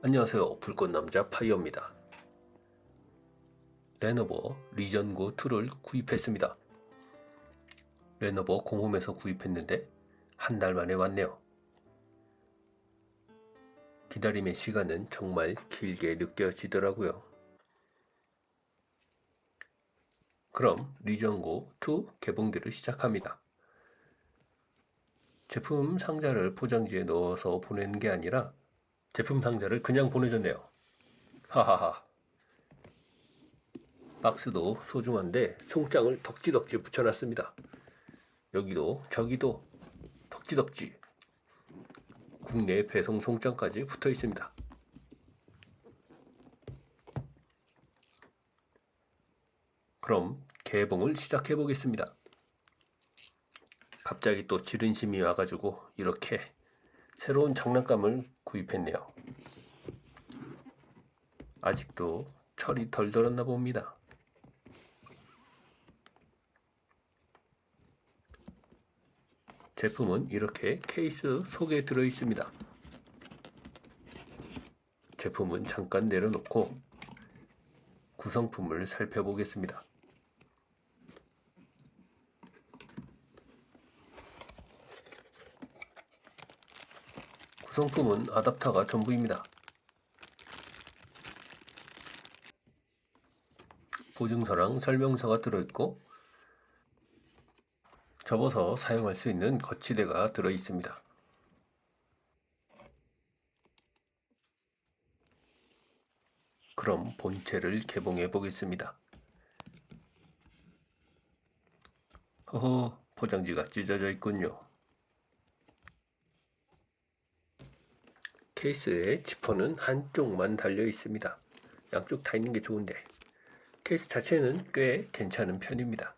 안녕하세요. 불꽃남자 파이어입니다. 레노버 리전고 2를 구입했습니다. 레노버 공홈에서 구입했는데 한 달 만에 왔네요. 기다림의 시간은 정말 길게 느껴지더라고요. 그럼 리전고 2 개봉들을 시작합니다. 제품 상자를 포장지에 넣어서 보내는 게 아니라 제품 상자를 그냥 보내줬네요. 하하하. 박스도 소중한데 송장을 덕지덕지 붙여놨습니다. 여기도 저기도 덕지덕지 국내 배송 송장까지 붙어 있습니다. 그럼 개봉을 시작해 보겠습니다. 갑자기 또 지른심이 와가지고 이렇게 새로운 장난감을 구입했네요. 아직도 철이 덜 들었나 봅니다. 제품은 이렇게 케이스 속에 들어 있습니다. 제품은 잠깐 내려놓고 구성품을 살펴보겠습니다. 구성품은 아답터가 전부입니다. 보증서랑 설명서가 들어있고 접어서 사용할 수 있는 거치대가 들어 있습니다. 그럼 본체를 개봉해 보겠습니다. 허허, 포장지가 찢어져 있군요. 케이스에 지퍼는 한쪽만 달려 있습니다. 양쪽 다 있는 게 좋은데 케이스 자체는 꽤 괜찮은 편입니다.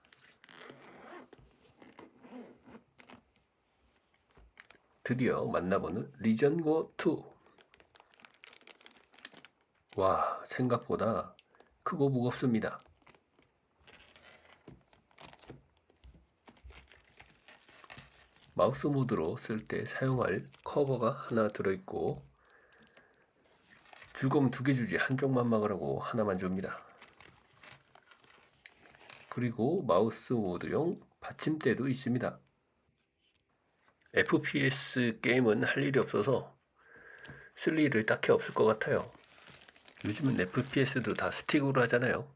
드디어 만나보는 리전고 2. 와, 생각보다 크고 무겁습니다. 마우스 모드로 쓸 때 사용할 커버가 하나 들어있고 주검 두개 주지 한쪽만 막으라고 하나만 줍니다. 그리고 마우스 모드용 받침대도 있습니다. FPS 게임은 할 일이 없어서 쓸 일이 딱히 없을 것 같아요. 요즘은 FPS도 다 스틱으로 하잖아요.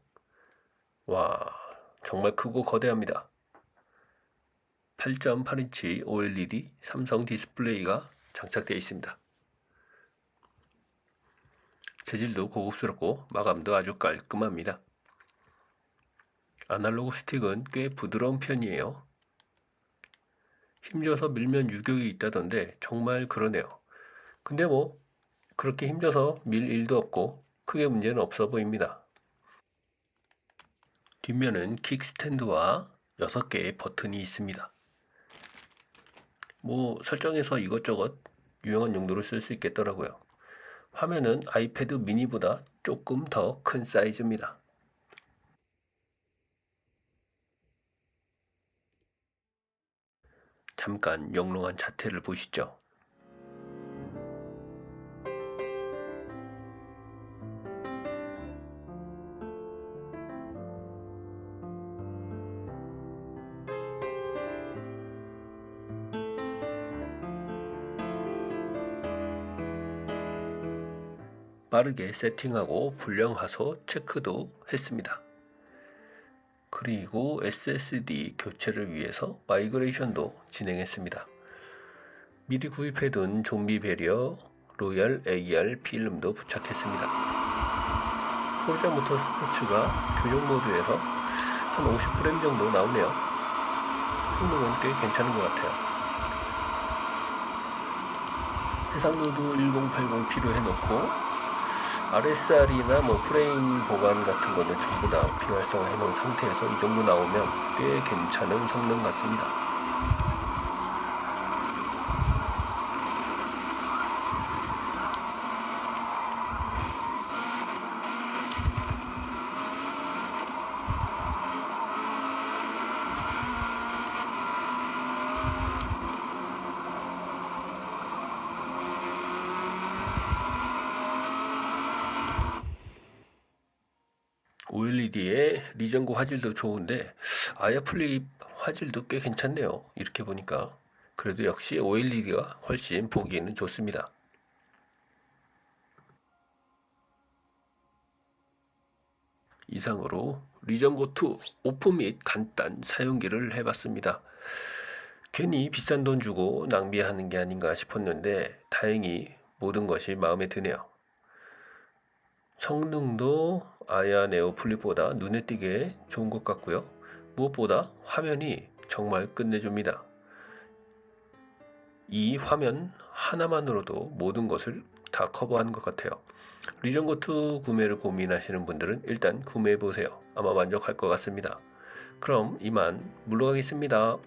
와, 정말 크고 거대합니다. 8.8인치 OLED 삼성 디스플레이가 장착되어 있습니다. 재질도 고급스럽고 마감도 아주 깔끔합니다. 아날로그 스틱은 꽤 부드러운 편이에요. 힘줘서 밀면 유격이 있다던데 정말 그러네요. 근데 뭐 그렇게 힘줘서 밀 일도 없고 크게 문제는 없어 보입니다. 뒷면은 킥스탠드와 6개의 버튼이 있습니다. 뭐 설정해서 이것저것 유용한 용도로 쓸 수 있겠더라고요. 화면은 아이패드 미니보다 조금 더 큰 사이즈입니다. 잠깐 영롱한 자태를 보시죠. 빠르게 세팅하고 불량화소 체크도 했습니다. 그리고 SSD 교체를 위해서 마이그레이션도 진행했습니다. 미리 구입해둔 좀비 배리어 로얄 AR 필름도 부착했습니다. 포르자 모터 스포츠가 교정 모드에서 한 50프레임 정도 나오네요. 성능은 꽤 괜찮은 것 같아요. 해상도도 1080 필요해 놓고 RSR이나 뭐 프레임 보관 같은 거는 전부 다 비활성화 해놓은 상태에서 이 정도 나오면 꽤 괜찮은 성능 같습니다. OLED의 리전고 화질도 좋은데 아야 플립 화질도 꽤 괜찮네요. 이렇게 보니까 그래도 역시 OLED가 훨씬 보기에는 좋습니다. 이상으로 리전고2 오픈 및 간단 사용기를 해봤습니다. 괜히 비싼 돈 주고 낭비하는 게 아닌가 싶었는데 다행히 모든 것이 마음에 드네요. 성능도 아야 네오 플립보다 눈에 띄게 좋은 것 같고요. 무엇보다 화면이 정말 끝내줍니다. 이 화면 하나만으로도 모든 것을 다 커버하는 것 같아요. 리전고2 구매를 고민하시는 분들은 일단 구매해 보세요. 아마 만족할 것 같습니다. 그럼 이만 물러가겠습니다.